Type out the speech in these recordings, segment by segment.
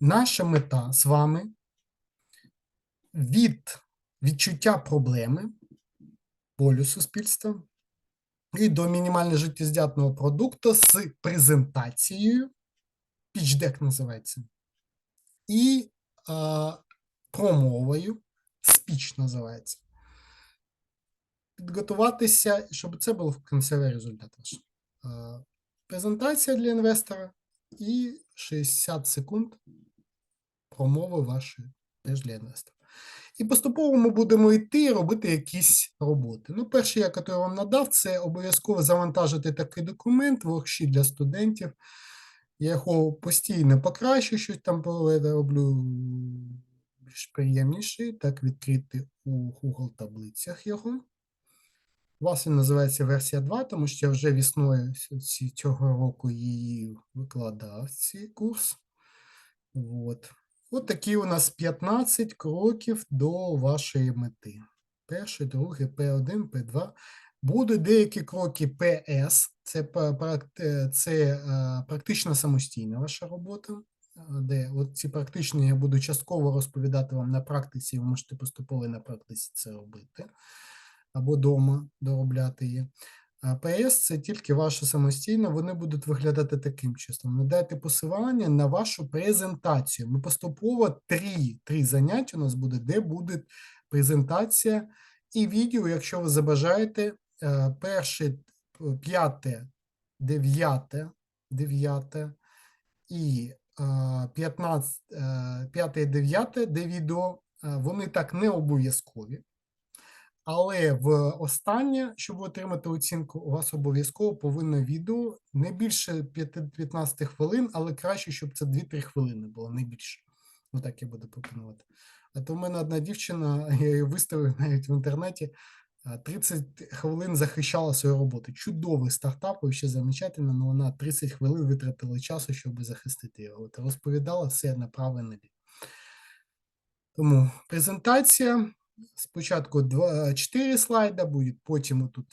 Наша мета з вами від відчуття проблеми болю суспільства і до мінімально життєздатного продукту з презентацією, deck називається, і а, промовою, спіч називається. Підготуватися, щоб це був кінцевий результат. А, презентація для інвестора і 60 секунд промови вашої теж для інвестора. І поступово ми будемо йти і робити якісь роботи. Ну, перше, я який вам надав, це обов'язково завантажити такий документ, воркшіт для студентів. Я його постійно покращу, щось там роблю більш приємніший, так відкрити у Google таблицях його. У вас він називається версія 2, тому що я вже весною ці- цього року її викладав, цей курс. От. От такі у нас 15 кроків до вашої мети. Перший, другий, П1, П2. Будуть деякі кроки ПС, це, е, це е, практично самостійна ваша робота, е, де от ці практичні я буду частково розповідати вам на практиці, ви можете поступово на практиці це робити, або вдома доробляти її. А ПС це тільки ваша самостійна, вони будуть виглядати таким числом. Надайте посилання на вашу презентацію. Ми поступово три, три заняття у нас буде, де буде презентація і відео, якщо ви забажаєте, е, перше, п'яте, дев'яте, дев'яте і е, 15, е, п'яте і дев'яте, де відео, е, вони так не обов'язкові. Але в останнє, щоб отримати оцінку, у вас обов'язково повинно відео не більше 15 хвилин, але краще, щоб це 2-3 хвилини було, не більше. Отак я буду пропонувати. А то в мене одна дівчина, я її виставив навіть в інтернеті, 30 хвилин захищала свою роботу. Чудовий стартап, ще замечательно, але вона 30 хвилин витратила часу, щоб захистити його. От розповідала все направо і наліво. Тому презентація. Спочатку 2, 4 слайда буде, потім тут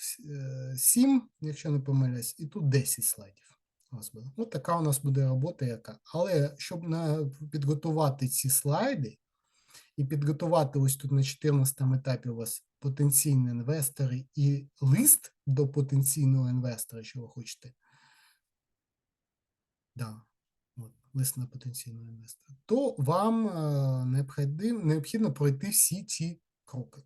7, якщо не помиляюсь, і тут 10 слайдів. Ось така у нас буде робота, яка. Але щоб на, підготувати ці слайди і підготувати ось тут на 14 етапі у вас потенційні інвестори і лист до потенційного інвестора, що ви хочете. Да. От, лист на потенційного інвестора, то вам е, необхідно пройти всі ці кроки.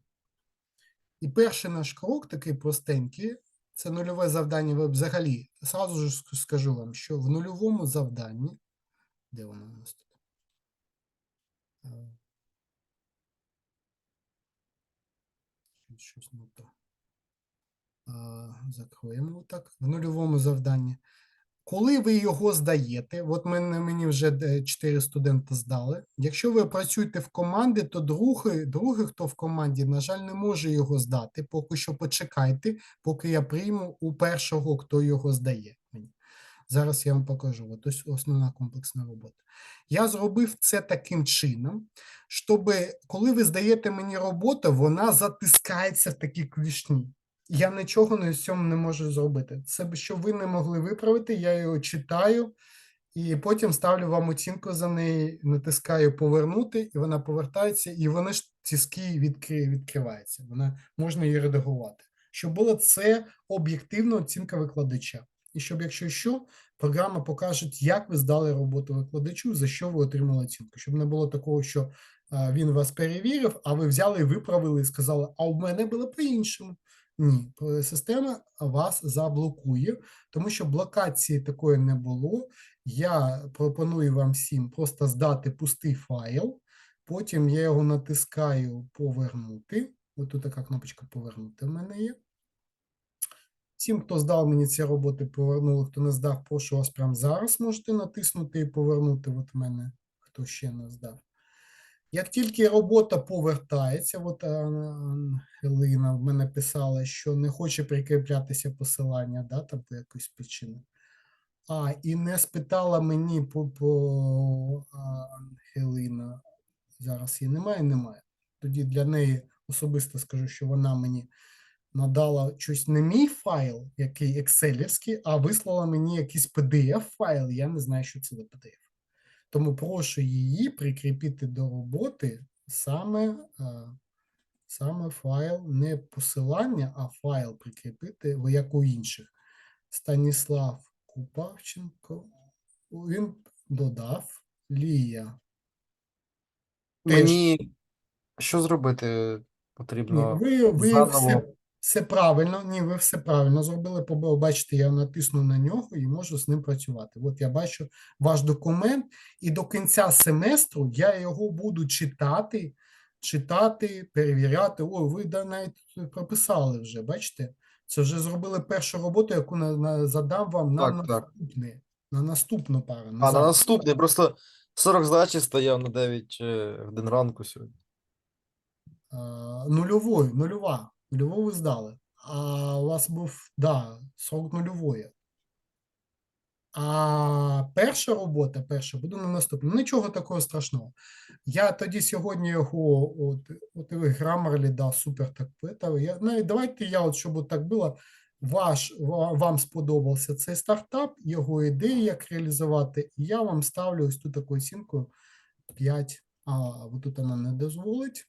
І перший наш крок, такий простенький, це нульове завдання. Взагалі, зразу ж скажу вам, що в нульовому завданні, де воно у нас тут? Е, щось- не то. Закроємо так. В нульовому завданні. Коли ви його здаєте, от мене, мені вже 4 студенти здали. Якщо ви працюєте в команді, то другий, другий, хто в команді, на жаль, не може його здати. Поки що почекайте, поки я прийму у першого, хто його здає. мені. Зараз я вам покажу. От ось основна комплексна робота. Я зробив це таким чином, щоб коли ви здаєте мені роботу, вона затискається в такі клішні. Я нічого на цьому не можу зробити. Це що ви не могли виправити, я його читаю і потім ставлю вам оцінку за неї, натискаю повернути, і вона повертається, і вони ж тиски відкри, відкриваються. Вона можна її редагувати. Щоб було це об'єктивна оцінка викладача. І щоб, якщо що, програма покаже, як ви здали роботу викладачу, за що ви отримали оцінку. Щоб не було такого, що він вас перевірив, а ви взяли і виправили і сказали, а у мене було по-іншому. Ні, система вас заблокує, тому що блокації такої не було. Я пропоную вам всім просто здати пустий файл, потім я його натискаю повернути. Ось тут така кнопочка повернути в мене є. Всім, хто здав мені ці роботи, повернули, хто не здав, прошу вас прямо зараз можете натиснути і повернути. От в мене, хто ще не здав. Як тільки робота повертається, от а, в мене писала, що не хоче прикріплятися посилання, да, там по якоїсь причині. А, і не спитала мені по, по Ангелина. Зараз її немає, немає. Тоді для неї особисто скажу, що вона мені надала щось не мій файл, який екселівський, а вислала мені якийсь PDF файл. Я не знаю, що це за PDF. Тому прошу її прикріпити до роботи саме, саме файл, не посилання, а файл прикріпити, як у інших. Станіслав Купавченко. Він додав Лія. Мені що зробити Ні, потрібно? ви, ви все, все правильно, ні, ви все правильно зробили. Побо- Бачите, я натисну на нього і можу з ним працювати. От я бачу ваш документ, і до кінця семестру я його буду читати, читати, перевіряти. О, ви навіть прописали вже, бачите? Це вже зробили першу роботу, яку на, на, задам вам на Так, так. наступне, на наступну пару. А на завтра. наступний просто 40 здачі стояв на 9 е, годин ранку сьогодні. А, нульовою, нульова. Нульову ви здали. А у вас був, да, срок нульової. А перша робота, перша, буде на наступному. Нічого такого страшного. Я тоді сьогодні його, от, от і ви Grammarly, да, супер так питав. Я, навіть давайте я, от, щоб так було, ваш, вам сподобався цей стартап, його ідеї, як реалізувати, і я вам ставлю ось тут таку оцінку 5, а тут вона не дозволить.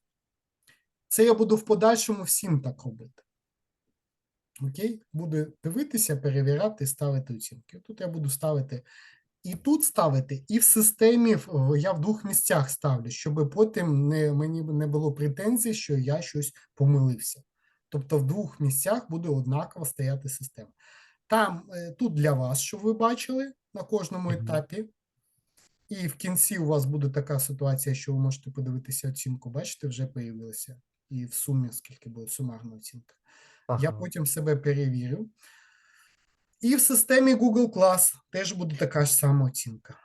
Це я буду в подальшому всім так робити. Окей? Буду дивитися, перевіряти, ставити оцінки. Тут я буду ставити і тут ставити, і в системі я в двох місцях ставлю, щоб потім не, мені не було претензій, що я щось помилився. Тобто в двох місцях буде однаково стояти система. Там е, тут для вас, щоб ви бачили на кожному етапі. І в кінці у вас буде така ситуація, що ви можете подивитися оцінку. Бачите, вже появилася. І в сумі, скільки буде сумарна оцінка. Я потім себе перевірю. І в системі Google Class теж буде така ж сама оцінка.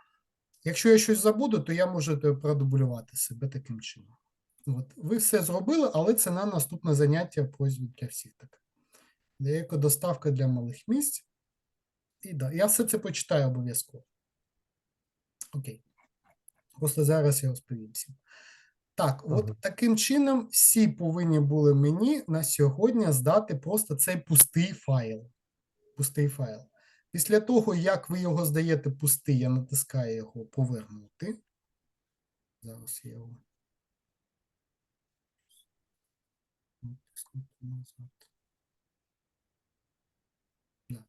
Якщо я щось забуду, то я можу продублювати себе таким чином. От. Ви все зробили, але це на наступне заняття просьбі для всіх так. Деяка доставка для малих місць. І да, я все це почитаю обов'язково. Окей. Просто зараз я розповім всім. Так, от Ага. таким чином всі повинні були мені на сьогодні здати просто цей пустий файл. Пустий файл. Після того, як ви його здаєте пустий, я натискаю його повернути. Зараз я його. натиснути назад. Да.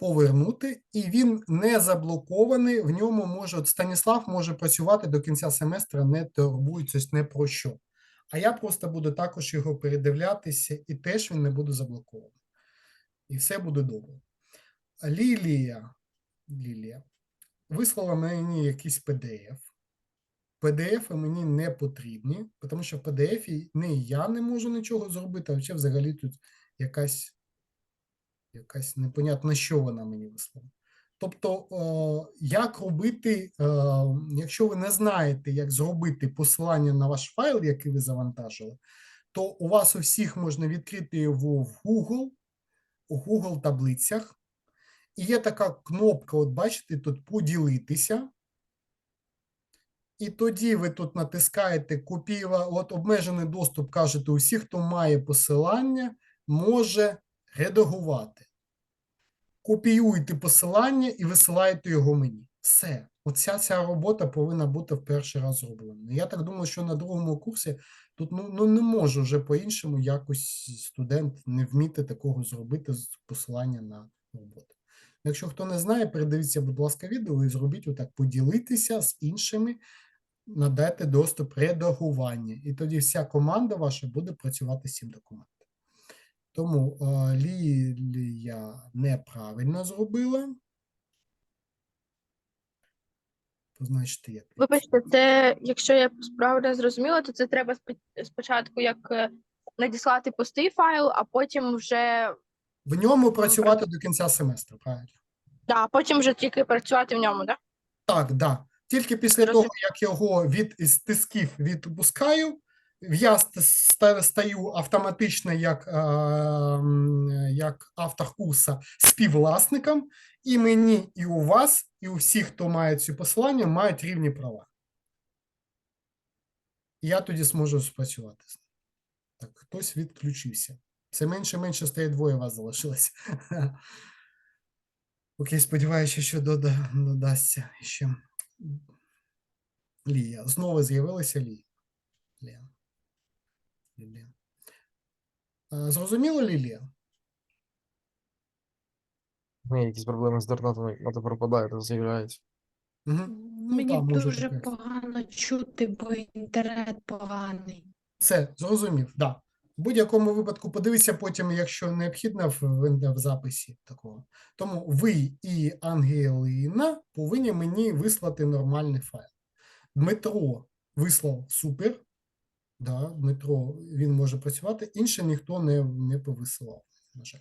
Повернути, і він не заблокований. В ньому може от Станіслав може працювати до кінця семестра, не турбуючись не про що. А я просто буду також його передивлятися, і теж він не буде заблокований. І все буде добре. Лілія, Лілія вислала мені якийсь PDF. PDF мені не потрібні, тому що в PDF не я не можу нічого зробити, а взагалі тут якась, якась непонятно, що вона мені вислала. Тобто, е, як робити, е, якщо ви не знаєте, як зробити посилання на ваш файл, який ви завантажили, то у вас у всіх можна відкрити його в Google, у Google таблицях. І є така кнопка, от бачите, тут поділитися. І тоді ви тут натискаєте копіювати, от обмежений доступ, кажете, усі, хто має посилання, може редагувати. Копіюєте посилання і висилаєте його мені. Все. Оця ця робота повинна бути в перший раз зроблена. Я так думаю, що на другому курсі тут ну, ну не може вже по-іншому якось студент не вміти такого зробити з посилання на роботу. Якщо хто не знає, передивіться, будь ласка, відео і зробіть отак, поділитися з іншими, надати доступ редагування. І тоді вся команда ваша буде працювати з цим документом. Тому Лілія неправильно зробила. Позначте, як. Вибачте, це, якщо я правильно зрозуміла, то це треба спочатку як е, надіслати пустий файл, а потім вже В ньому працювати до кінця семестру, правильно? Так, да, потім вже тільки працювати в ньому, да? Так, да. Тільки після того, як його від із тисків відпускаю, я стаю автоматично як, як автор співвласником, і мені, і у вас, і у всіх, хто має ці посилання, мають рівні права. Я тоді зможу спрацювати. Так, хтось відключився. Все менше менше стає двоє вас залишилось. Окей, сподіваюся, що дода, додасться ще. Лія. Знову з'явилася Лія. Лія. Лілія. Е, Зрозуміло, Лілія? Ні, якісь проблеми з інтернетом, то пропадає, то з'являється. Угу. Мені там може дуже таке. погано чути, бо інтернет поганий. Все, зрозумів, да. В будь-якому випадку подивися потім, якщо необхідно, в, в, в записі такого. Тому ви і Ангеліна повинні мені вислати нормальний файл. Дмитро вислав супер. Да, Дмитро він може працювати, інше ніхто не, не повисилав. На жаль.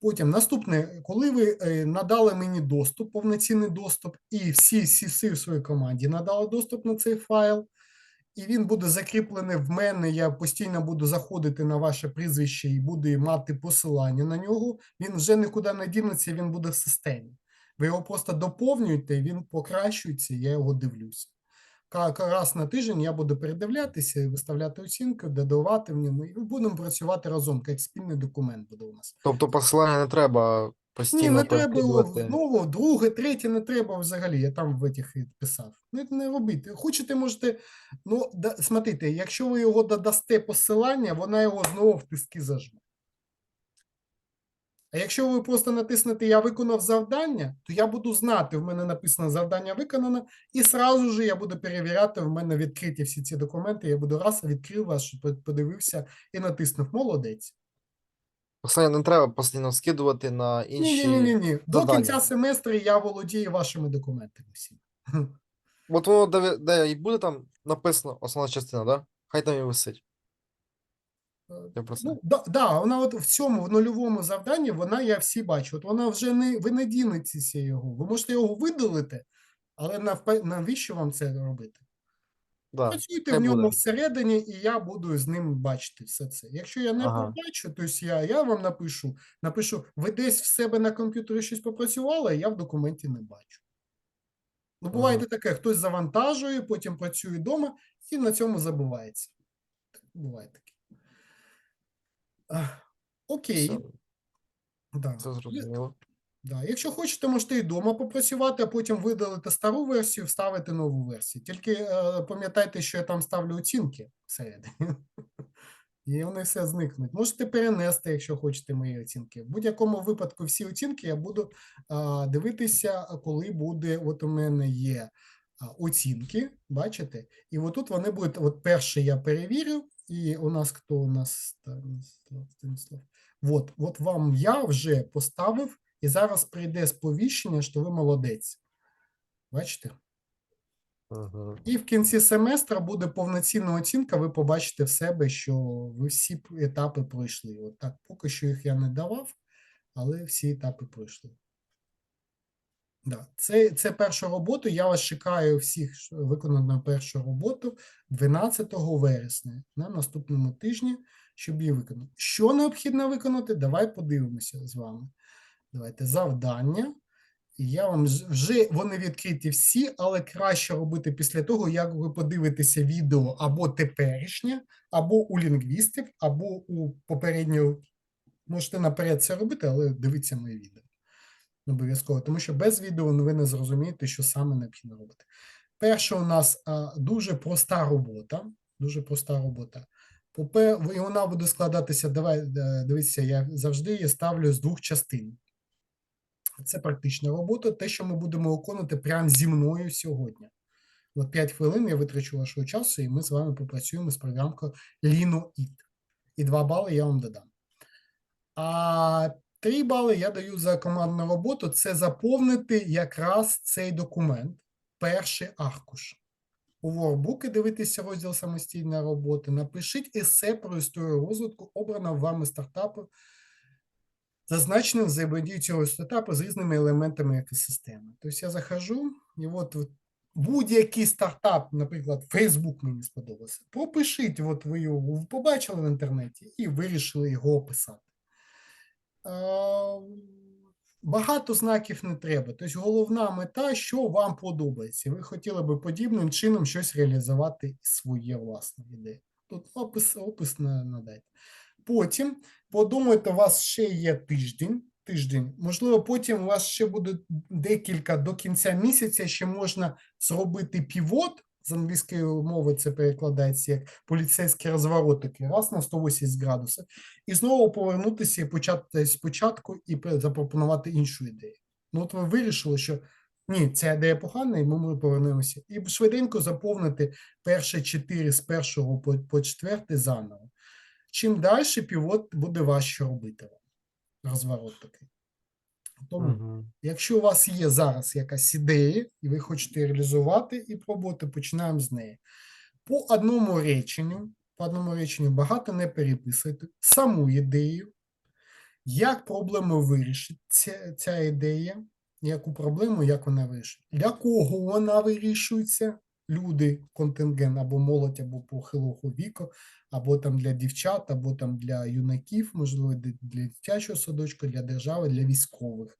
Потім наступне, коли ви е, надали мені доступ, повноцінний доступ, і всі сіси в своїй команді надали доступ на цей файл, і він буде закріплений в мене. Я постійно буду заходити на ваше прізвище і буду мати посилання на нього. Він вже нікуди не дінеться, він буде в системі. Ви його просто доповнюєте, він покращується, я його дивлюся. Раз на тиждень я буду передивлятися і виставляти оцінки, додавати в ньому, і будемо працювати разом, як спільний документ буде у нас. Тобто посилання не треба постійно Ні, не треба його друге, третє не треба взагалі. Я там в і писав. Не, не робити. Хочете, можете. Ну, да, смотрите, якщо ви його додасте посилання, вона його знову в тиски зажме. А якщо ви просто натиснете Я виконав завдання, то я буду знати, в мене написано завдання виконано, і сразу же я буду перевіряти, в мене відкриті всі ці документи. Я буду раз відкрив вас, щоб подивився і натиснув Молодець. Посилання не треба постійно скидувати на інші. ні, ні, ні, ні. До завдання. кінця семестру я володію вашими документами всіма. От воно де, де і буде там написано основна частина, да? Хай там і висить. Я про це. Ну, да, да, вона от в цьому в нульовому завданні, вона я всі бачу. От вона вже не ви не дінетеся його. Ви можете його видалити, але навпа- навіщо вам це робити? Да. Працюйте в ньому буде. всередині, і я буду з ним бачити все це. Якщо я не Ага. побачу, то я, я вам напишу, напишу, ви десь в себе на комп'ютері щось попрацювали, а я в документі не бачу. Ну, буває Ага. таке, хтось завантажує, потім працює вдома і на цьому забувається. Буває таке. Окей. Все, Да. це зрозуміло. Да. Якщо хочете, можете і вдома попрацювати, а потім видалити стару версію, вставити нову версію. Тільки е, пам'ятайте, що я там ставлю оцінки всередині. І вони все зникнуть. Можете перенести, якщо хочете мої оцінки. В будь-якому випадку всі оцінки я буду а, дивитися, коли буде. От у мене є а, оцінки, бачите? І отут вони будуть. От перший я перевірю, і у нас хто у нас Станіслав, Станіслав. От, от вам я вже поставив, і зараз прийде сповіщення, що ви молодець. Бачите? Угу. І в кінці семестра буде повноцінна оцінка. Ви побачите в себе, що ви всі етапи пройшли. От так, поки що їх я не давав, але всі етапи пройшли. Да. Це, це перша робота. Я вас чекаю всіх на першу роботу 12 вересня на наступному тижні, щоб її виконати. Що необхідно виконати? Давай подивимося з вами. Давайте завдання. Я вам вже вони відкриті всі, але краще робити після того, як ви подивитеся відео або теперішнє, або у лінгвістів, або у попереднього. Можете наперед це робити, але дивіться моє відео. Обов'язково, тому що без відео ви не зрозумієте, що саме необхідно робити. Перша у нас дуже проста робота. Дуже проста робота. І вона буде складатися. Давай е, дивіться, я завжди її ставлю з двох частин. Це практична робота, те, що ми будемо виконувати прямо зі мною сьогодні. От 5 хвилин я витрачу вашого часу, і ми з вами попрацюємо з програмкою LinoIt. І 2 бали я вам додам. А 3 бали я даю за командну роботу. Це заповнити якраз цей документ, перший аркуш. У Workbook дивитися розділ самостійна робота. Напишіть есе про історію розвитку обраного вами стартапу зазначеним взаємодію цього стартапу з різними елементами екосистеми. Тобто я захожу, і от будь-який стартап, наприклад, Facebook мені сподобався, пропишіть, от ви його побачили в інтернеті і вирішили його описати. Е, Багато знаків не треба. Тобто головна мета, що вам подобається. Ви хотіли би подібним чином щось реалізувати своє власне ідеї. Тут опис, опис надайте. Потім подумайте, у вас ще є тиждень. Тиждень, можливо, потім у вас ще буде декілька до кінця місяця, ще можна зробити півот з англійської мови це перекладається як поліцейські розвороти, раз на 180 градусів, і знову повернутися і почати спочатку і запропонувати іншу ідею. Ну, от ви вирішили, що ні, ця ідея погана, і ми, повернемося. І швиденько заповнити перші чотири з першого по, по четвертий заново. Чим далі півот буде важче робити. Розворот такий. Тому Мгм. Якщо у вас є зараз якась ідея, і ви хочете реалізувати і пробувати, починаємо з неї. По одному реченню, по одному реченню багато не переписуйте саму ідею, як проблему вирішить ця, ця ідея, яку проблему, як вона вирішить, для кого вона вирішується, люди, контингент або молодь, або похилого віку, або там для дівчат, або там для юнаків, можливо, для дитячого садочка, для держави, для військових.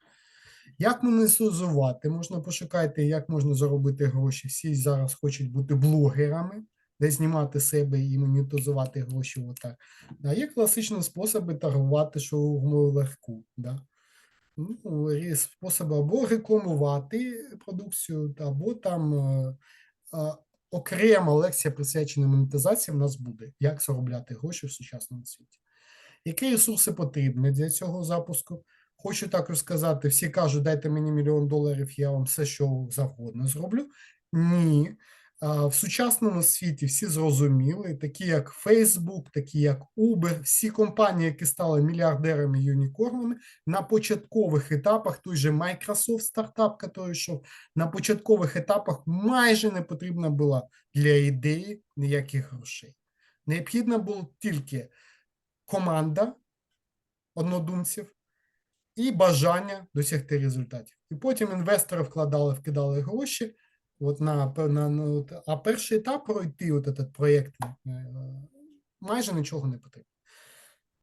Як монетизувати? Можна пошукати, як можна заробити гроші. Всі зараз хочуть бути блогерами, де знімати себе і монетизувати гроші. Отак. А є класичні способи торгувати шаурмою легку. Да? Ну, способи або рекламувати продукцію, або там е, окрема лекція присвячена монетизації в нас буде, як заробляти гроші в сучасному світі. Які ресурси потрібні для цього запуску? Хочу також сказати: всі кажуть, дайте мені мільйон доларів, я вам все, що завгодно зроблю. Ні. В сучасному світі всі зрозуміли, такі як Facebook, такі як Uber, всі компанії, які стали мільярдерами юнікорнами, на початкових етапах, той же Microsoft стартап, який йшов, на початкових етапах майже не потрібна була для ідеї ніяких грошей. Необхідна була тільки команда однодумців і бажання досягти результатів. І потім інвестори вкладали, вкидали гроші. От на, на, на а перший етап пройти, от этот проєкт, е, майже нічого не потрібно.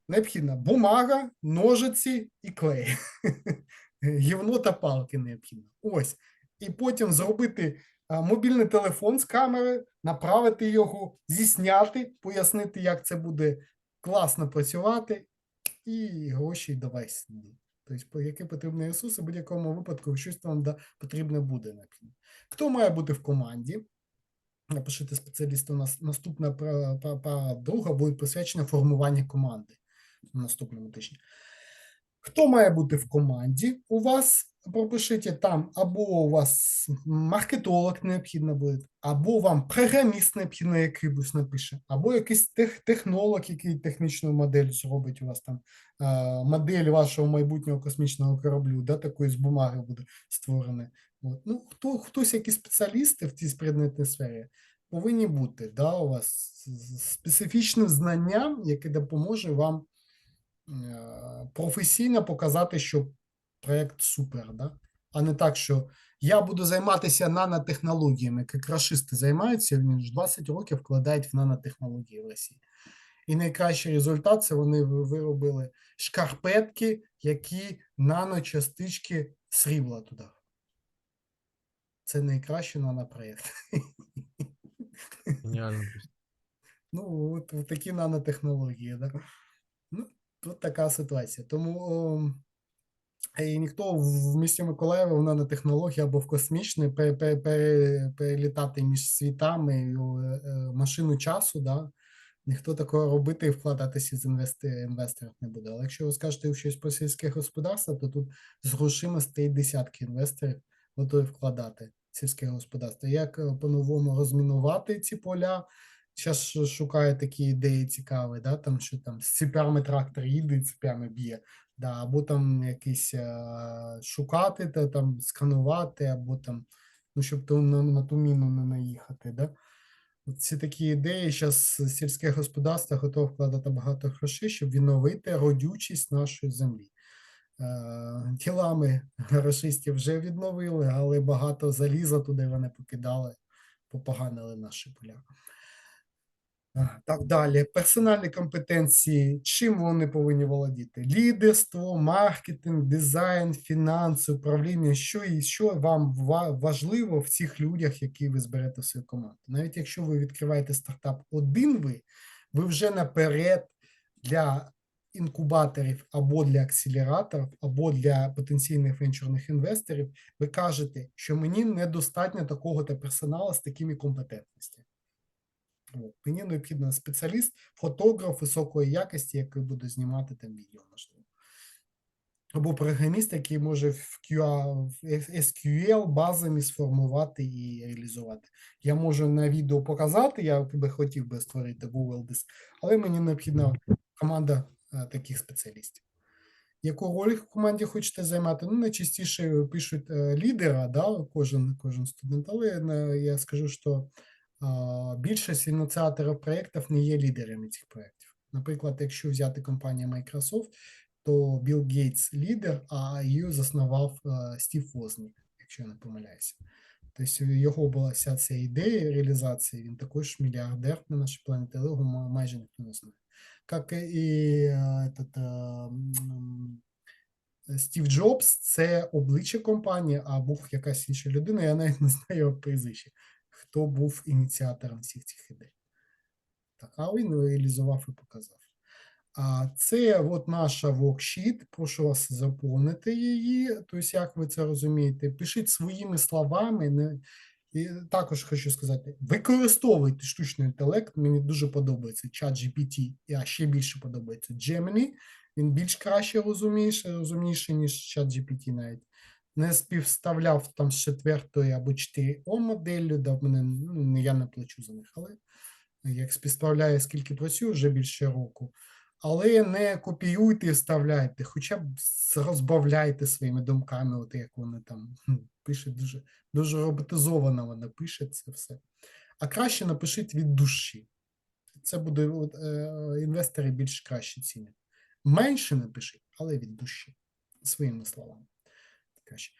Необхідна бумага, ножиці і клей. Гівно та палки необхідно. Ось. І потім зробити а, мобільний телефон з камери, направити його, зісняти, пояснити, як це буде класно працювати, і гроші давай сюди. Тобто, яке потрібно ресурси, в будь-якому випадку щось там да, потрібне буде. Хто має бути в команді? Напишіть спеціалісту. У нас наступна пара- друга буде присвячена формуванню команди на наступному тижні. Хто має бути в команді у вас? Пропишіть там, або у вас маркетолог необхідно буде, або вам програміст необхідно, який бус напише, або якийсь тех, технолог, який технічну модель зробить у вас там е, модель вашого майбутнього космічного кораблю, да, такої з бумаги буде створена. От. Ну, хто, хтось, які спеціалісти в цій предметній сфері, повинні бути да, у вас специфічним знанням, яке допоможе вам е, професійно показати, що проєкт супер, да? а не так, що я буду займатися нанотехнологіями, як рашисти займаються, вони ж 20 років вкладають в нанотехнології в Росії. І найкращий результат це вони виробили шкарпетки, які наночастички срібла туди. Це найкращий нанопроєкт. Геніально. Ну, от, от такі нанотехнології. Да? Ну, тут така ситуація. Тому о, і ніхто в місті Миколаєва в нанотехнології або в космічне пе- пе- пе- перелітати між світами е, е, машину часу, да? ніхто такого робити і вкладатися з інвесторів не буде. Але якщо ви скажете щось про сільське господарство, то тут з грошима стоїть десятки інвесторів, готові вкладати сільське господарство. Як е, по-новому розмінувати ці поля? Зараз шукаю такі ідеї цікаві, да? там, що там з цепями трактор їде і цепями б'є, да? або там якісь е, шукати, та, там, сканувати, або там, ну, щоб то на, на ту міну не наїхати. Да? Ці такі ідеї зараз сільське господарство готове вкладати багато грошей, щоб відновити родючість нашої землі. Е, Тілами рашистів вже відновили, але багато заліза туди вони покидали, попоганили наші поля. Так далі. Персональні компетенції. Чим вони повинні володіти? Лідерство, маркетинг, дизайн, фінанси, управління. Що і що вам важливо в цих людях, які ви зберете в свою команду? Навіть якщо ви відкриваєте стартап один ви, ви вже наперед для інкубаторів або для акселераторів, або для потенційних венчурних інвесторів, ви кажете, що мені недостатньо такого-то персоналу з такими компетентностями. От. Мені необхідно спеціаліст, фотограф високої якості, який буде знімати там відео, можливо. Або програміст, який може в в SQL базами сформувати і реалізувати. Я можу на відео показати, я би хотів би створити Google Диск, але мені необхідна команда е, таких спеціалістів. Яку роль в команді хочете займати? Ну, найчастіше пишуть е, лідера, да, кожен, кожен студент, але е, я скажу, що більшість ініціаторів проєктів не є лідерами цих проєктів. Наприклад, якщо взяти компанію Microsoft, то Білл Гейтс лідер, а її заснував е, Стів Вознік, якщо я не помиляюся. Тобто його була вся ця ідея реалізації, він також мільярдер на нашій планеті, але його майже ніхто не знає. Як і е, этот, е, Стів Джобс це обличчя компанії, а був якась інша людина, я навіть не знаю його прізвище, хто був ініціатором всіх цих ідей. Так, а він реалізував і показав. А це от наша воркшіт. Прошу вас заповнити її. Тобто, як ви це розумієте, пишіть своїми словами. Не... І також хочу сказати: використовуйте штучний інтелект. Мені дуже подобається чат GPT, а ще більше подобається Gemini. Він більш краще розумієш, розумніший, ніж чат GPT навіть. Не співставляв там з четвертої або 4 О моделлю, да, в мене ну, я не плачу за них, але як співставляю, скільки працюю, вже більше року. Але не копіюйте і вставляйте, хоча б розбавляйте своїми думками, от як вони там пишуть, дуже, дуже роботизовано вона пише це все. А краще напишіть від душі. Це буде от, е, інвестори більш краще цінять. Менше напишіть, але від душі, своїми словами. Краще.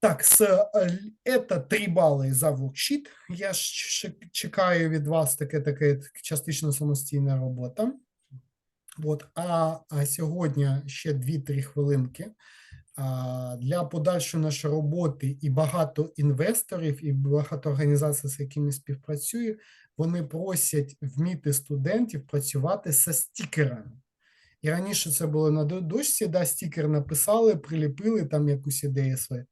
Так, с, е, это 3 бали за воркшіт. Я ще чекаю від вас таке, таке частично самостійна робота. От, а, а сьогодні ще 2-3 хвилинки. А, для подальшої нашої роботи і багато інвесторів, і багато організацій, з якими співпрацюю, вони просять вміти студентів працювати зі стікерами. І раніше це було на до- дошці, да, стікер написали, приліпили там якусь ідею свою.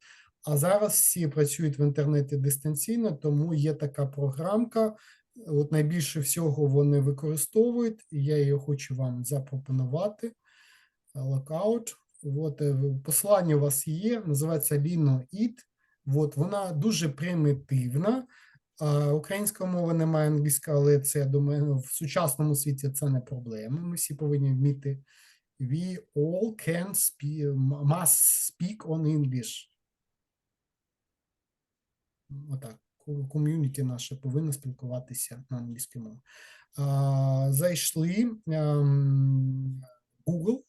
А зараз всі працюють в інтернеті дистанційно, тому є така програмка. От найбільше всього вони використовують, і я її хочу вам запропонувати. Lockout. От е, посилання у вас є, називається LinoIt. От вона дуже примітивна. А, Української мови немає англійська, але це, я думаю, в сучасному світі це не проблема. Ми всі повинні вміти. We all can speak, must speak on English. Отак. Ком'юніті наше повинно спілкуватися на англійській мові. Зайшли ем, Google,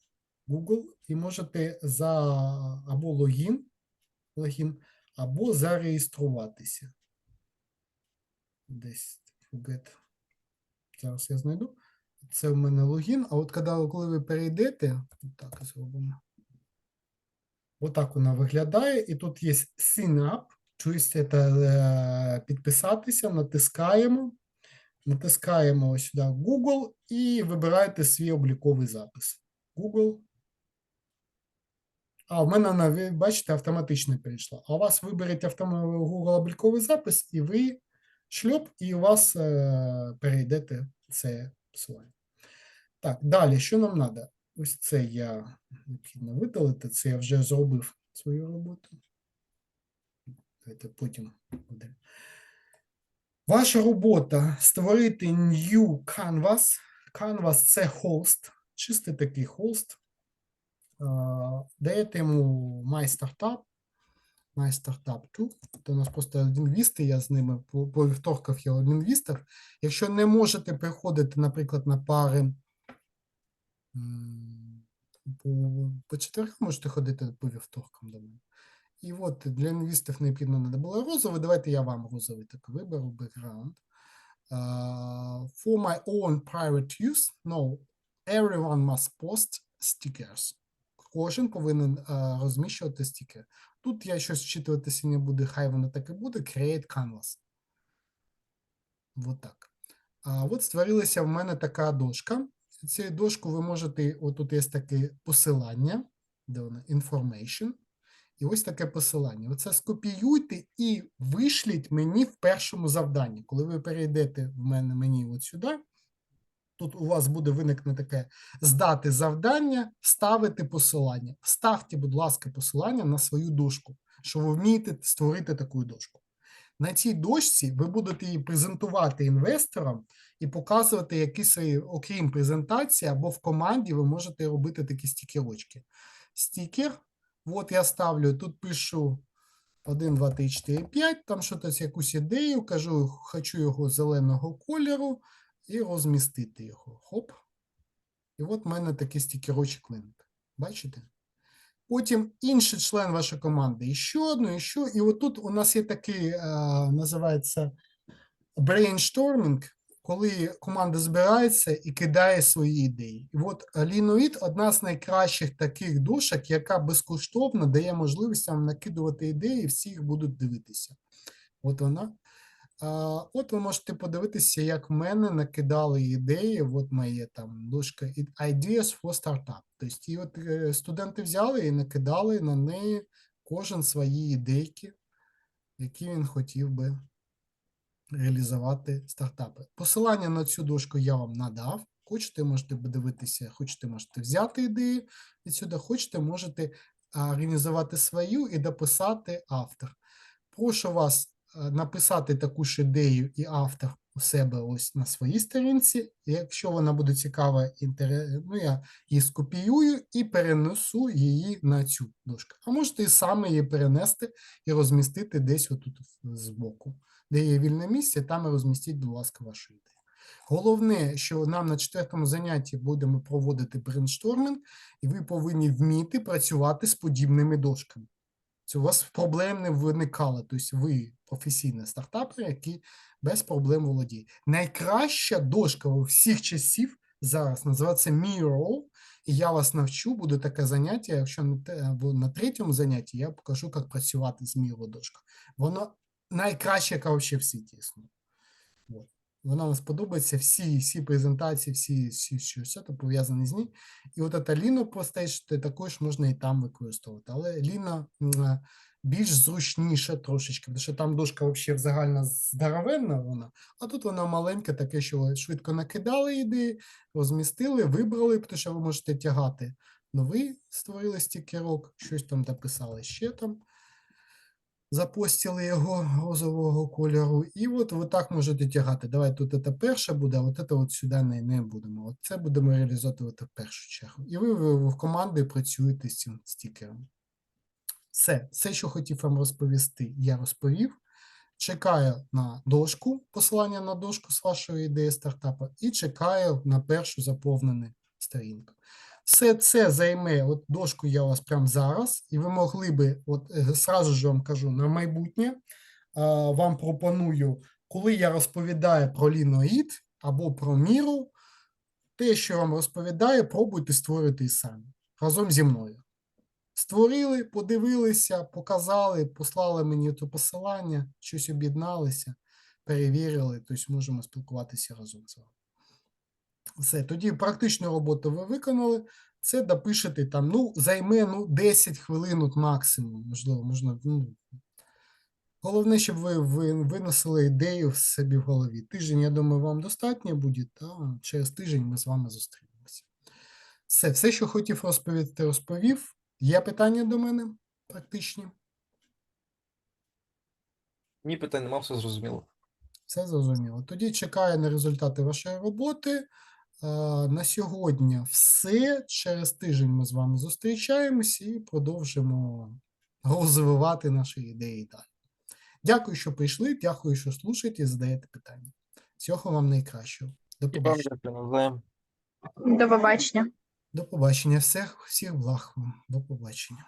Google і можете за або логін, логін або зареєструватися. Десь forget. Зараз я знайду. Це в мене логін. А от коли, коли ви перейдете, так зробимо. Отак вона виглядає, і тут є sign up, тобто підписатися, натискаємо, натискаємо ось сюди Google і вибираєте свій обліковий запис. Google. А, в мене вона, ви бачите, автоматично перейшла. А у вас автом... Google обліковий запис, і ви шльоп, і у вас е, перейдете це посилання. Так, далі, що нам треба? Ось це я необхідно видалити, це я вже зробив свою роботу. Давайте потім буде. Ваша робота створити new canvas. Canvas це холст, чистий такий холст. А, Даєте йому My Startup, My Startup 2. То у нас просто лінгвісти, я з ними по, вівторках я лінгвістів. Якщо не можете приходити, наприклад, на пари по, по четвергам можете ходити по вівторкам до мене. І от для лінгвістів необхідно не було розовий. Давайте я вам розовий так виберу бекграунд. Uh, for my own private use, no, everyone must post stickers. Кожен повинен uh, розміщувати стікери. Тут я щось вчитуватися не буду, хай воно так і буде. Create canvas. Вот так. А от створилася в мене така дошка. Цю дошку ви можете, отут є таке посилання, де воно information, і ось таке посилання. Оце скопіюйте і вишліть мені в першому завданні. Коли ви перейдете в мене мені от сюди, тут у вас буде виникне таке здати завдання, вставити посилання. Вставте, будь ласка, посилання на свою дошку, що ви вмієте створити таку дошку. На цій дошці ви будете її презентувати інвесторам і показувати якісь свої, окрім презентації, або в команді ви можете робити такі стікерочки. Стікер, от я ставлю, тут пишу 1, 2, 3, 4, 5, там щось якусь ідею, кажу, хочу його зеленого кольору і розмістити його. Хоп. І от в мене такий стікерочок виник. Бачите? Потім інший член вашої команди, і ще одну, і ще. І отут у нас є такий, е, називається brainstorming, коли команда збирається і кидає свої ідеї. І от Linoid – одна з найкращих таких дошок, яка безкоштовно дає можливість вам накидувати ідеї, і всі їх будуть дивитися. От вона. От ви можете подивитися, як в мене накидали ідеї. От моє там дошка Ideas for Startup. Тобто, і от е, студенти взяли і накидали на неї кожен свої ідейки, які він хотів би реалізувати стартапи. Посилання на цю дошку я вам надав. Хочете, можете подивитися, хочете, можете взяти ідеї відсюди, хочете, можете організувати свою і дописати автор. Прошу вас написати таку ж ідею і автор у себе ось на своїй сторінці. Якщо вона буде цікава, ну, я її скопіюю і перенесу її на цю дошку. А можете і саме її перенести і розмістити десь отут збоку де є вільне місце, там і розмістіть, будь ласка, вашу ідею. Головне, що нам на четвертому занятті будемо проводити брейншторминг, і ви повинні вміти працювати з подібними дошками. У вас проблем не виникало. Тобто ви професійні стартапи, які без проблем володіють. Найкраща дошка у всіх часів зараз називається Miro, і я вас навчу, буде таке заняття. Якщо на третьому занятті я покажу, як працювати з Miro дошкою. Воно найкраще, яка взагалі в світі існує. Вона вам сподобається, всі, всі презентації, всі, всі що, що то пов'язане з ній. І от це Lino PlayStation також можна і там використовувати. Але м, е, більш зручніша трошечки, тому що там дошка взагалі загально здоровенна вона, а тут вона маленька, таке, що швидко накидали ідеї, розмістили, вибрали, тому що ви можете тягати новий, створили стікерок, щось там дописали ще там запостили його розового кольору, і от ви так можете тягати. Давай тут це перше буде, а от це от сюди не, не будемо. От це будемо реалізовувати в першу чергу. І ви, ви в команді працюєте з цим стікером. Все, все, що хотів вам розповісти, я розповів. Чекаю на дошку, посилання на дошку з вашої ідеї стартапу, і чекаю на першу заповнену сторінку. Все це займе, от дошку я у вас прямо зараз, і ви могли би, от е, зразу ж вам кажу, на майбутнє а, вам пропоную, коли я розповідаю про ліноїд або про міру, те, що вам розповідаю, пробуйте створити і самі разом зі мною. Створили, подивилися, показали, послали мені то посилання, щось об'єдналися, перевірили, тобто можемо спілкуватися разом з вами. Все, тоді практичну роботу ви виконали. Це допишете там, ну, займе ну, 10 хвилин максимум, можливо, можна. Ну, головне, щоб ви, ви виносили ідею в собі в голові. Тиждень, я думаю, вам достатньо буде, та через тиждень ми з вами зустрінемося. Все, все, що хотів розповісти, розповів. Є питання до мене практичні? Ні, питань нема, все зрозуміло. Все зрозуміло. Тоді чекаю на результати вашої роботи. Е, На сьогодні все. Через тиждень ми з вами зустрічаємось і продовжимо розвивати наші ідеї далі. Дякую, що прийшли. Дякую, що слушаєте і задаєте питання. Всього вам найкращого. До побачення. До побачення. До побачення. Всіх, всіх благ вам. До побачення.